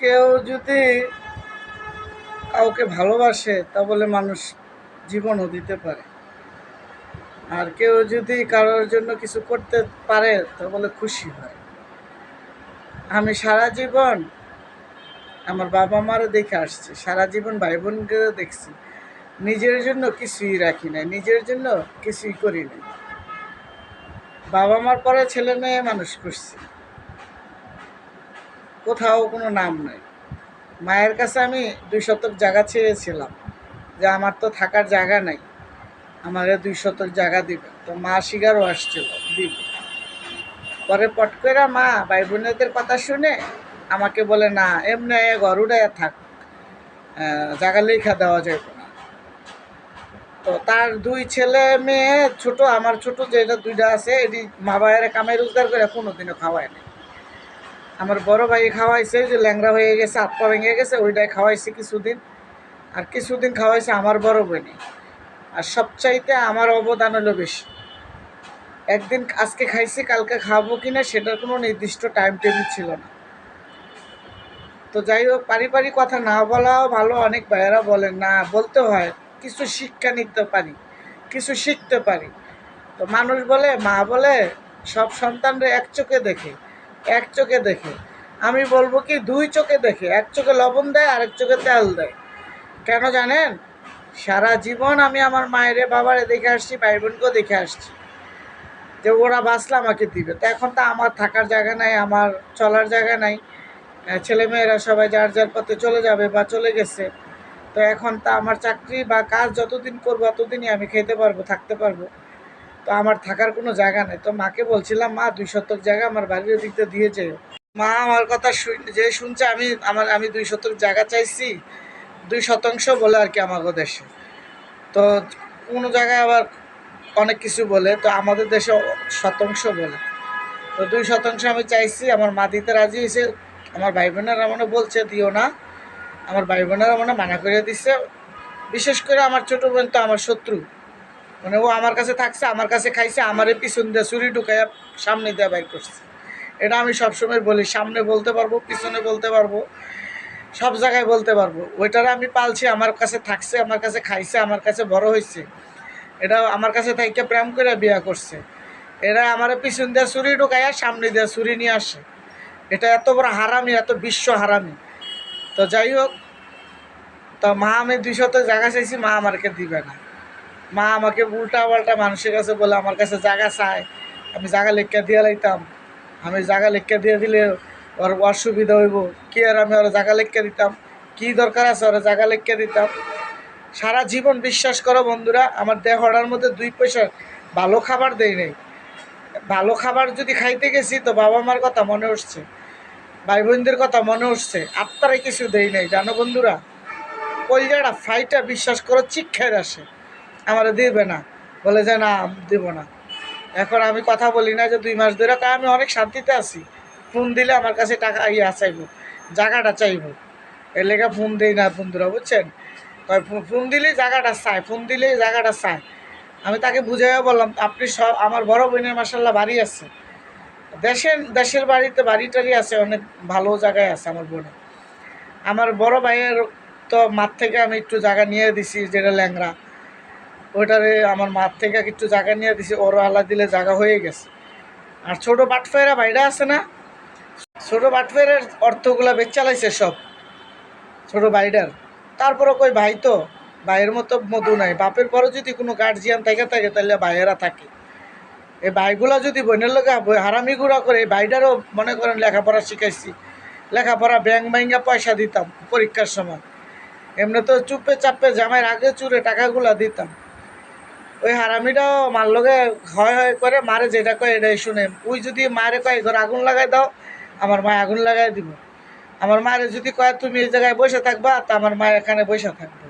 কেউ যদি কাউকে ভালোবাসে, তা বলে মানুষ জীবনও দিতে পারে। আর কেউ যদি কারোর জন্য কিছু করতে পারে, তা বলে খুশি হয়। আমি সারা জীবন আমার বাবা মারও দেখে আসছি, সারা জীবন ভাই বোনকে দেখছি। নিজের জন্য কিছুই রাখি নাই, নিজের জন্য কিছুই করি নাই। বাবা মার পরে ছেলে মেয়ে মানুষ করছি। কোথাও কোনো নাম নাই। মায়ের কাছে আমি দুই শতক জায়গা ছেড়েছিলাম যে আমার তো থাকার জায়গা নাই, আমাকে দুই শতক জায়গা দিবে। তো মা শিকারও আসছিল, দিব। পরে পট করে মা ভাই বোনেদের কথা শুনে আমাকে বলে, না, এমনি ঘর উড়াইয়া থাক জায়গা লেখা দেওয়া যায় না। তো তার দুই ছেলে মেয়ে ছোট, আমার ছোট যেটা দুইটা আছে, এটি মা বাবারা কামাই রোজগার করে কোনোদিনও খাওয়ায় না আমার বড় ভাই খাওয়াইছে, যে ল্যাংড়া হয়ে গেছে, হাত পা ভেঙে গেছে, ওইটাই খাওয়াইছে কিছুদিন। আর কিছুদিন খাওয়াইছে আমার বড় বোনই। আর সবচাইতে আমার অবদান হলো বেশি। একদিন আজকে খাইছি, কালকে খাব কিনা সেটার কোনো নির্দিষ্ট টাইম টেবিল ছিল না। তো যাই হোক, পারিবারিক কথা না বলাও ভালো, অনেক ভাইয়েরা বলেন, না, বলতে হয়, কিছু শিক্ষা নিতে পারি, কিছু শিখতে পারি। তো মানুষ বলে, মা বলে, সব সন্তানরা এক চোখে দেখে। এক চোখে দেখে। আমি বলব কি, দুই চোখে দেখে। এক চোখে লবণ দেয়, আরেক চোখে তেল দেয়। কেন জানেন? সারা জীবন আমি আমার মায়েরে, বাবারে দেখে আসছি ভাই বোনকেও দেখে আসছি। যে ওরা বাঁচলে আমাকে দিবে। তো এখন তো আমার থাকার জায়গা নাই, আমার চলার জায়গা নাই। ছেলেমেয়েরা সবাই যার যার পথে চলে যাবে বা চলে গেছে। তো এখন তো আমার চাকরি বা কাজ যতদিন করব, ততদিনই আমি খেতে পারব, থাকতে পারব। তো আমার থাকার কোনো জায়গা নেই। তো মাকে বলছিলাম, মা, দুই শতক জায়গা আমার বাড়ির দিকতে দিয়ে যেও। মা আমার কথা যে শুনছে, আমি আমার, আমি দুই শতক জায়গা চাইছি, দুই শতাংশ বলে আর কি আমাদের দেশে। তো কোনো জায়গায় আবার অনেক কিছু বলে, তো আমাদের দেশে শতাংশ বলে। তো দুই শতাংশ আমি চাইছি, আমার মা দিতে রাজি হয়েছে, আমার ভাই বোনেরা মনে বলছে, দিও না। আমার ভাই বোনেরা মনে মানা করে দিচ্ছে বিশেষ করে আমার ছোটো বোন তো আমার শত্রু। মানে ও আমার কাছে থাকছে, আমার কাছে খাইছে, আমারে পিছন দিয়ে চুরি ঢুকাইয়া সামনে দিয়ে বাইর করছে। এটা আমি সবসময় বলি, সামনে বলতে পারব, পিছনে বলতে পারব, সব জায়গায় বলতে পারব। ওইটারে আমি পালছি, আমার কাছে থাকছে, আমার কাছে খাইছে, আমার কাছে বড় হয়েছে এটা আমার কাছে থাইকে প্রেম করে বিয়া করছে। এরা আমার পিছন দিয়ে চুরি ঢুকাইয়া সামনে দিয়ে চুরি নিয়ে আসে। এটা এত বড় হারামি, এত বিশ্ব হারামি। তো যাই হোক, তো মা আমি দুইশত জায়গা চাইছি, মা আমারকে দিবে না। মা আমাকে উল্টা পাল্টা মানুষের কাছে বলে, আমার কাছে জায়গা চায় আমি জায়গা লেখা দিয়ে লাইতাম। আমি জায়গা লেখা দিয়ে দিলে ওর অসুবিধা হইব। কি আর আমি ওর জায়গা লেখা দিতাম? কি দরকার আছে ওরা জায়গা লেখা দিতাম? সারা জীবন বিশ্বাস করো বন্ধুরা, আমার দেহটার মধ্যে দুই পয়সা ভালো খাবার দেই নাই। ভালো খাবার যদি খাইতে গেছি তো বাবা মার কথা মনে উঠছে ভাই বোনদের কথা মনে উঠছে আত্মারে কিছু দেই নাই। জানো বন্ধুরা, কলজাটা ফাইটা বিশ্বাস করো চিক্ষায় আসে। আমার দিবে না। বলে যে, না, দিব না। এখন আমি কথা বলি না যে দুই মাস ধরে তা আমি অনেক শান্তিতে আছি। ফোন দিলে আমার কাছে টাকা ইয়া চাইব, জায়গাটা চাইব। এর লেগে ফোন দিই না বন্ধুরা, বুঝছেন? ফো- ফোন দিলেই জায়গাটা চায়, ফোন দিলেই জায়গাটা চায়। আমি তাকে বুঝাইয়া বললাম, আপনি সব, আমার বড় বোনের মাসাল্লাহ বাড়ি আছে। দেশের দেশের বাড়িতে বাড়ি টাড়ি আছে, অনেক ভালো জায়গায় আছে আমার বোনের আমার বড় ভাইয়ের তো মাঠ থেকে আমি একটু জায়গা নিয়ে দিছি, যেটা ল্যাংরা ওইটারে আমার মাঠ থেকে কিছু জায়গা নিয়ে দিছি ওর আল্লাহ দিলে জায়গা হয়ে গেছে। আর ছোটো বাটফেরা বাইরে আছে না? ছোটো বাটফেরের অর্থগুলা বেচ চালাইছে সব, ছোটো ভাইটার তারপরে কই ভাই তো, ভাইয়ের মতো মধু নাই। বাপের পরে যদি কোনো গার্জিয়ান থাকে থাকে, তাহলে ভাইয়েরা থাকে। এই ভাইগুলা যদি বোনের লোক হারামি গুড়া করে, এই ভাইটারও মনে করেন লেখাপড়া শিখাইছি। লেখাপড়া ব্যাংক ব্যাঙ্গা পয়সা দিতাম পরীক্ষার সময়। এমনি তো চুপে চাপে জামাইয়ের আগে চুরে টাকাগুলা দিতাম। ওই হারামিটাও মার লগে হয় হয় করে, মারে যেটা কয় এটাই শুনে। ওই যদি মারে কয় ঘর আগুন লাগাই দাও, আমার মা আগুন লাগাই দিব। আমার মায়ের যদি কয়, তুমি এই জায়গায় বসে থাকবা তা আমার মা এখানে বসে থাকবে।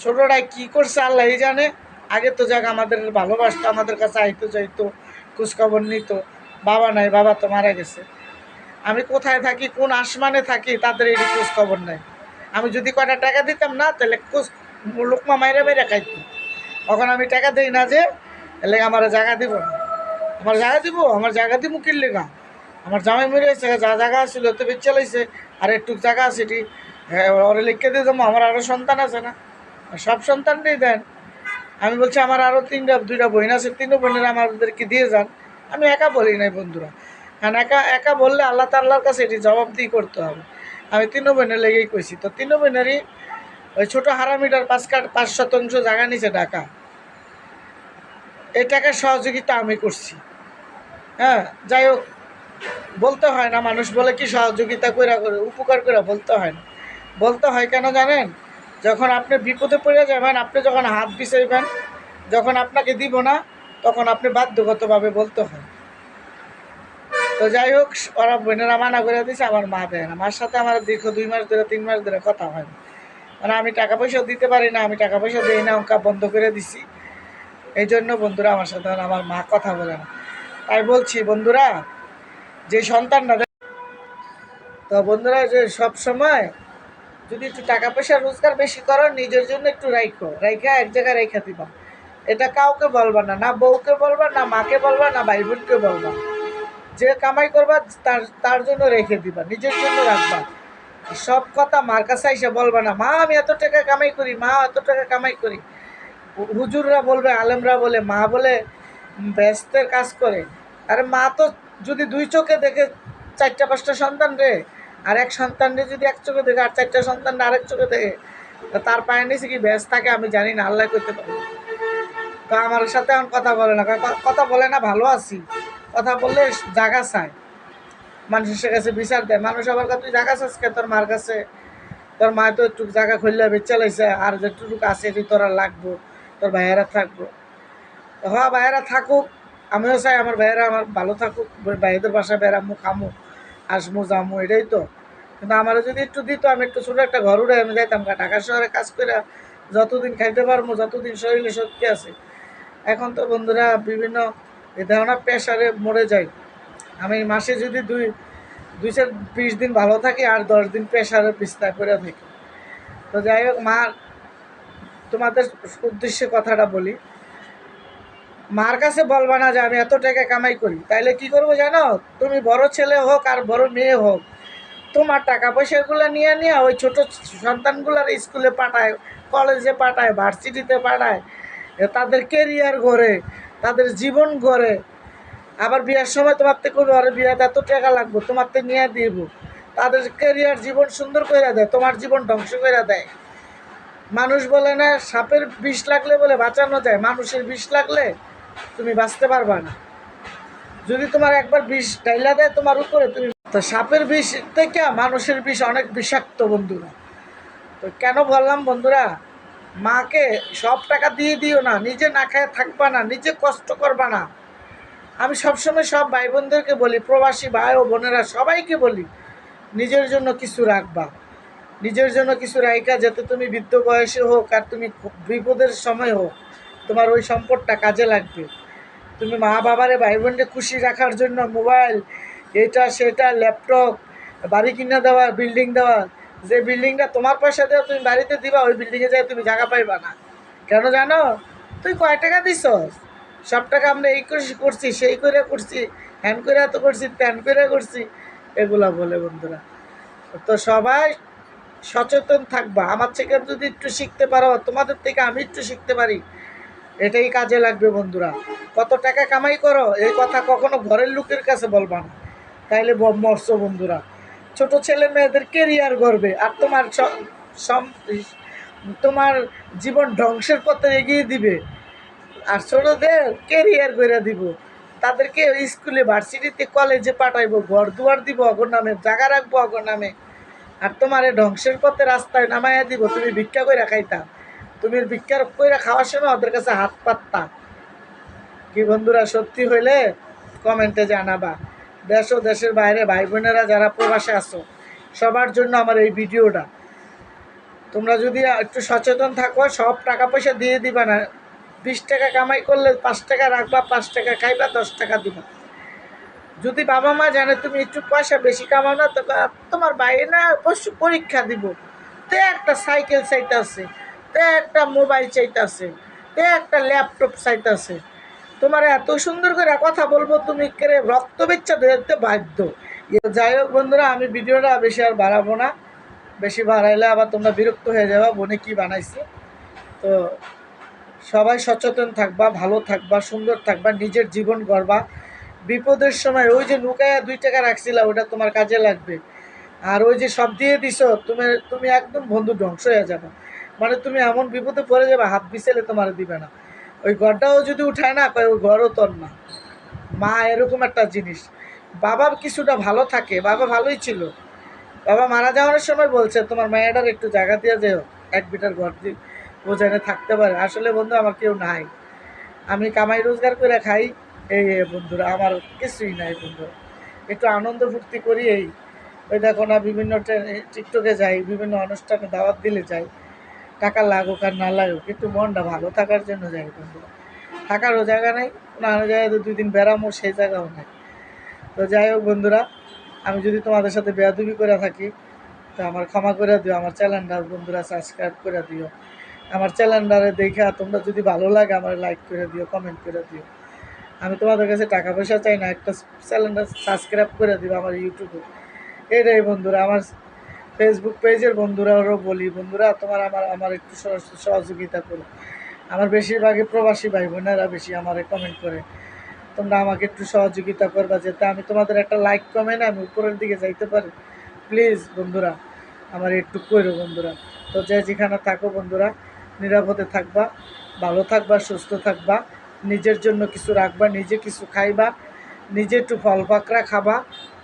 ছোটটাই কি করছে, আল্লাহ জানে। আগে তো যাক আমাদের ভালোবাসতো, আমাদের কাছে আইতো, যাইতো, খোঁজখবর নিত। বাবা নাই, বাবা তো মারা গেছে। আমি কোথায় থাকি, কোন আসমানে থাকি, তাদের এই খোঁজখবর নাই। আমি যদি কয়টা টাকা দিতাম না, তাহলে খোঁজ লোকমা মাইরে মেরে খাইতো। তখন আমি টাকা দিই না যে, এলে আমার জায়গা দিব না। আমার জায়গা দিব, আমার জায়গা দিব কিনলে না আমার জামাই মরে গেছে, যা জায়গা ছিল তো বেচ চালাইছে আর একটু জায়গা আছে এটি। ওরে লিখে দিয়ে দেবো, আমার আরও সন্তান আছে না। সব সন্তানটাই দেন। আমি বলছি, আমার আরও তিনটা, দুইটা বোন আছে তিনটা বোনের আমাদেরকে দিয়ে যান। আমি একা বলি নাই বন্ধুরা। কারণ একা একা বললে আল্লাহ তাল্লার কাছে এটি জবাবদিহি করতে হবে। আমি তিনও বোনের লেগেই কইছি। তো তিনও বোনেরই ওই ছোটো হারামিটার পাঁচ কাঠ, পাঁচ শতাংশ জায়গা নিচে ঢাকা। এই টাকার সহযোগিতা আমি করছি। হ্যাঁ যাই হোক, বলতে হয় না, মানুষ বলে কি সহযোগিতা কইরা করে, উপকার করে বলতে হয় না। বলতে হয় কেন জানেন? যখন আপনি বিপদে পড়ে যাবেন, আপনি যখন হাত বিছাইবেন, যখন আপনাকে দিব না, তখন আপনি বাধ্যগতভাবে বলতে হয়। তো যাই হোক, ওরা বোনেরা মানা করে দিছে, আমার মা দেয় না। মার সাথে আমার দীর্ঘ দুই মাস ধরে, তিন মাস ধরে কথা হয় না। মানে আমি টাকা পয়সা দিতে পারি না, আমি টাকা পয়সা দিই না, অঙ্কা বন্ধ করে দিছি। এই জন্য বন্ধুরা আমার সাথে আমার মা কথা বলে না। তাই বলছি, বন্ধুরা, যে সন্তানরা তো বন্ধুরা, যে সব সময় যদি একটু টাকা পয়সা রোজগার বেশি করো, নিজের জন্য একটু রাইখো। রাইখা এক জায়গায় রেখা দিবা। এটা কাউকে বলবা না না বউকে বলবা, না মাকে বলবা, না ভাই বোনকে বলবা। যে কামাই করবা, তার তার জন্য রেখে দিবা, নিজের জন্য রাখবা। সব কথা মার কাছে এসে বলবা না, মা, আমি এত টাকা কামাই করি, মা, এত টাকা কামাই করি। হুজুররা বলবে, আলেমরা বলে, মা বলে ব্যস্তের কাজ করে। আরে মা তো যদি দুই চোখে দেখে চারটা, পাঁচটা সন্তান রে, আর এক সন্তান রে যদি এক চোখে দেখে, আর চারটা সন্তান আরেক চোখে দেখে তার পায়ে নিচে কি ব্যস্ত থাকে আমি জানি না, আল্লাহ করতে পারি। তো আমার সাথে এখন কথা বলে না কথা বলে না, ভালো আছি। কথা বললে জাগা চায়। মানুষের কাছে বিচার দেয়, মানুষ আবার তুই জায়গা চাস কে তোর মার কাছে? তোর মা তো একটু জায়গা খুললে বেচালাইছে আর যেটুকু আছে এটি তোরা লাগবো। তোর ভাইয়েরা থাকব। তো হ্যাঁ ভাইয়েরা থাকুক, আমিও চাই আমার ভাইয়েরা আমার ভালো থাকুক, ভাইদের বাসায় বেড়ামু খামু, আসমু, জামু, এটাই তো। কিন্তু আমার যদি একটু দিত, আমি একটু ছোটো একটা ঘর উড়ে আমি যাইতাম। ঢাকা শহরে কাজ করে যতদিন খাইতে পারব, যতদিন শরীরে শক্তি আছে। এখন তো বন্ধুরা বিভিন্ন ধরনের প্রেশারে মরে যায় আমি মাসে যদি দুই দুই চার, বিশ দিন ভালো থাকি, আর দশ দিন প্রেশারে বিস্তার করে থাকি। তো যাই হোক, মা তোমাদের উদ্দেশ্যে কথাটা বলি। মার কাছে বলবা না যে আমি এত টাকা কামাই করি। তাইলে কি করব জানো? তুমি বড় ছেলে হোক আর বড় মেয়ে হোক, তোমার টাকা পয়সাগুলো নিয়ে নিয়ে ওই ছোটো সন্তানগুলোর স্কুলে পাঠায়, কলেজে পাঠায়, ভার্সিটিতে পাঠায়। তাদের কেরিয়ার গড়ে, তাদের জীবন গড়ে। আবার বিয়ার সময় তোমার থেকে কবি আরে বিয়াতে এত টাকা লাগবো, তোমার থেকে নিয়ে দিব। তাদের কেরিয়ার জীবন সুন্দর করে দেয়, তোমার জীবন ধ্বংস করে দেয়। মানুষ বলে না, সাপের বিষ লাগলে বলে বাঁচানো যায়, মানুষের বিষ লাগলে তুমি বাঁচতে পারবা না। যদি তোমার একবার বিষ ডাইলা দেয় তোমার উপরে, তুমি তো সাপের বিষ থেকে মানুষের বিষ অনেক বিষাক্ত বন্ধুরা। তো কেন বললাম বন্ধুরা, মাকে সব টাকা দিয়ে দিও না, নিজে না খায় থাকবা না, নিজে কষ্ট করবা না। আমি সবসময় সব ভাই বোনদেরকে বলি, প্রবাসী ভাই ও বোনেরা সবাইকে বলি, নিজের জন্য কিছু রাখবা। নিজের জন্য কিছু রাইকা যাতে তুমি বৃদ্ধ বয়সে হোক আর তুমি বিপদের সময় হোক, তোমার ওই সম্পদটা কাজে লাগবে। তুমি মা বাবারে ভাই বোনকে খুশি রাখার জন্য মোবাইল, এটা, সেটা, ল্যাপটপ, বাড়ি কিনে দেওয়া, বিল্ডিং দেওয়া, যে বিল্ডিংটা তোমার পয়সা দেওয়া তুমি বাড়িতে দিবা, ওই বিল্ডিংয়ে যাই তুমি জায়গা পাইবা না। কেন জানো? তুই কয় টাকা দিস সব টাকা আমরা এই করছি করছি, সেই করে করছি, হ্যান করে এত করছি, ত্যান করে করছি, এগুলা বলে বন্ধুরা। তো সবাই সচেতন থাকবা। আমার থেকে যদি একটু শিখতে পারো, তোমাদের থেকে আমি একটু শিখতে পারি। এটাই কাজে লাগবে বন্ধুরা। কত টাকা কামাই করো, এই কথা কখনো ঘরের লোকের কাছে বলবা না। তাইলে মরছো বন্ধুরা। ছোট ছেলে মেয়েদের কেরিয়ার গড়বে, আর তোমার তোমার জীবন ধ্বংসের পথে এগিয়ে দিবে। আর ছোটদের কেরিয়ার করে দিব। তাদেরকে স্কুলে ভার্সিটিতে কলেজে পাঠাইবো, ঘর দুয়ার দিব অগর নামে জায়গা রাখব অগর নামে আর তোমার ধ্বংসের পথে রাস্তায় নামাইয়া দিব, তুমি ভিক্ষা করে খাইতা। তুমি ভিক্ষার করে খাওয়ার সময় ওদের কাছে হাত পাততা। কি বন্ধুরা, সত্যি হইলে কমেন্টে জানাবা। দেশ ও দেশের বাইরে ভাই বোনেরা যারা প্রবাসে আছো, সবার জন্য আমার এই ভিডিওটা। তোমরা যদি একটু সচেতন থাকো, সব টাকা পয়সা দিয়ে দিবা না। বিশ টাকা কামাই করলে পাঁচ টাকা রাখবা, পাঁচ টাকা খাইবা, দশ টাকা দিবা। যদি বাবা মা জানে তুমি একটু পয়সা বেশি কামাও না তোমার বাইরে না পশু পরীক্ষা দিব। তে একটা সাইকেল চাইতেছে, তে একটা মোবাইল চাইতেছে, তে একটা ল্যাপটপ চাইতেছে। তোমার এত সুন্দর করে কথা বলব, তুমি কেড়ে রক্ত বেচ্চা দেখতে বাধ্য। যাই হোক বন্ধুরা, আমি ভিডিওটা বেশি আর বাড়াবো না। বেশি বাড়াইলে আবার তোমরা বিরক্ত হয়ে যাবা, বনে কি বানাইছে। তো সবাই সচেতন থাকবা, ভালো থাকবা, সুন্দর থাকবা, নিজের জীবন গড়বা। বিপদের সময় ওই যে লুকায়া দুই টাকা রাখছিলা, ওটা তোমার কাজে লাগবে। আর ওই যে সব দিয়ে দিছো, তুমি তুমি একদম বন্ধু ধ্বংস হয়ে যাবে। মানে তুমি এমন বিপদে পড়ে যাবে, হাত বিছেলে তোমার দিবে না। ওই ঘরটাও যদি উঠায় না, কয় ওই ঘরও তোর না। মা, এরকম একটা জিনিস। বাবা কিছুটা ভালো থাকে, বাবা ভালোই ছিল। বাবা মারা যাওয়ার সময় বলছে, তোমার মায়েরার একটু জায়গা দিয়ে যেও, এক বিটার ঘর দিয়ে ও যেন থাকতে পারে। আসলে বন্ধু, আমার কেউ নাই। আমি কামাই রোজগার করে খাই এই বন্ধুরা, আমার কিছুই নাই বন্ধু। একটু আনন্দ ফুর্তি করি এই ওই দেখো না, বিভিন্ন টিকটকে যাই, বিভিন্ন অনুষ্ঠানে দাওয়াত দিলে যাই। টাকা লাগুক আর না লাগুক, একটু মনটা ভালো থাকার জন্য যাই বন্ধু থাকারও জায়গা নেই, না জায়গায় দুই দিন বেড়ামো সেই জায়গাও নেই। তো যাই হোক বন্ধুরা, আমি যদি তোমাদের সাথে বেয়াদুবি করে থাকি, তো আমার ক্ষমা করে দিও, আমার চ্যানেলটা বন্ধুরা সাবস্ক্রাইব করে দিও। আমার চ্যানেলটারে দেখে তোমরা যদি ভালো লাগে, আমার লাইক করে দিও, কমেন্ট করে দিও। আমি তোমাদের কাছে টাকা পয়সা চাই না, একটা চ্যানেলটা সাবস্ক্রাইব করে দিবে আমার ইউটিউবে এটাই বন্ধুরা, আমার ফেসবুক পেজের বন্ধুরাও বলি, বন্ধুরা, তোমার আমার আমার একটু সহযোগিতা করো। আমার বেশিরভাগই প্রবাসী ভাই বোনেরা বেশি আমার কমেন্ট করে। তোমরা আমাকে একটু সহযোগিতা করবা যাতে আমি তোমাদের একটা লাইক কমেন্ট আমি উপরের দিকে যাইতে পারি। প্লিজ বন্ধুরা, আমার একটু করো বন্ধুরা। তো যে যেখানে থাকো বন্ধুরা, নিরাপদে থাকবা, ভালো থাকবা, সুস্থ থাকবা। নিজের জন্য কিছু রাখবা, নিজে কিছু খাইবা, নিজে একটু ফল পাকড়া খাবা,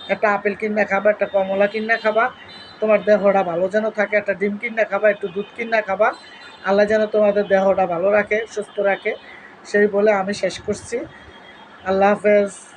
একটা আপেল কিনা খাবা, একটা কমলা কিনা খাবা, তোমার দেহটা ভালো যেন থাকে, একটা ডিম কিনা খাবা, একটু দুধ কিনা খাবা, আল্লাহ যেন তোমাদের দেহটা ভালো রাখে, সুস্থ রাখে, সেই বলে আমি শেষ করছি। আল্লাহ হাফেজ।